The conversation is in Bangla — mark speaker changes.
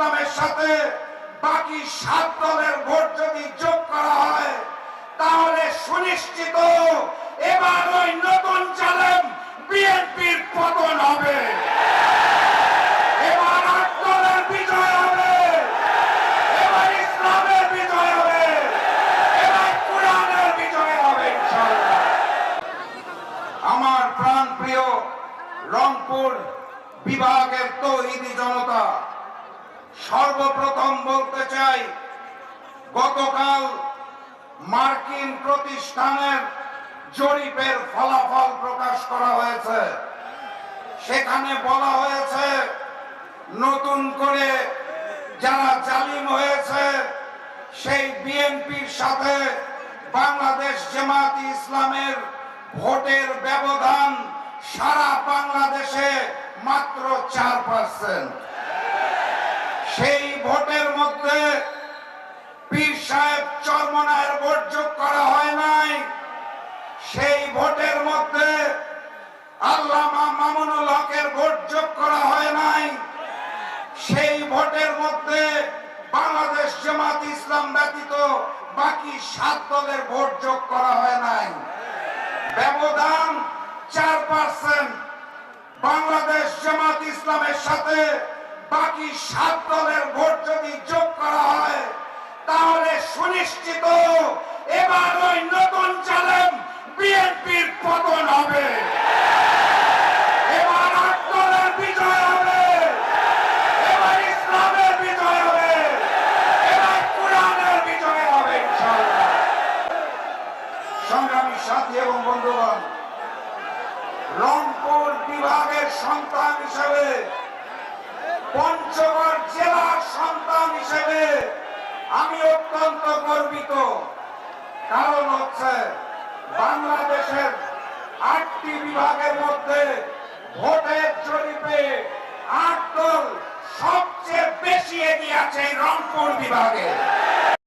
Speaker 1: ইসলামের সাথে বাকি সাত দলের ভোট যদি যোগ করা হয়, তাহলে সুনিশ্চিত এবার ওই নতুন চালেম বিএনপির পতন হবে। এবার আট দলের রংপুর বিভাগের তৌহিদি জনতা সর্বপ্রথম বলতে চাই, গতকাল মার্কিন প্রতিষ্ঠানের জরিপের ফলাফল প্রকাশ করা হয়েছে। সেখানে বলা হয়েছে, নতুন করে যারা জালিম হয়েছে, সেই বিএনপির সাথে বাংলাদেশ জামাত ইসলামের ভোটের ব্যবধান সারা বাংলাদেশে মাত্র চার পার্সেন্ট সেই ভোটের মধ্যে পীর সাহেব চরমনায়ের ভোট যোগ করা হয় নাই। সেই ভোটের মধ্যে আল্লামা মামুনুল হকের ভোট যোগ করা হয় নাই। সেই ভোটের মধ্যে বাংলাদেশ জামাত ইসলাম ব্যতীত বাকি সাত দলের ভোট যোগ করা হয় নাই। ব্যবধান চার পার্সেন্ট বাংলাদেশ জামাত ইসলামের সাথে বাকি সাত দলের ভোট যদি যোগ করা হয়, তাহলে সুনিশ্চিত এবার ওই নতুন চালেম বিএনপির পতন হবে। রংপুর বিভাগের সন্তান হিসেবে পঞ্চগড় জেলার সন্তান হিসেবে আমি অত্যন্ত গর্বিত। কারণ হচ্ছে বাংলাদেশের আটটি বিভাগের মধ্যে ভোটের জরিপে আট দল সবচেয়ে বেশি এগিয়ে আছে রংপুর বিভাগে।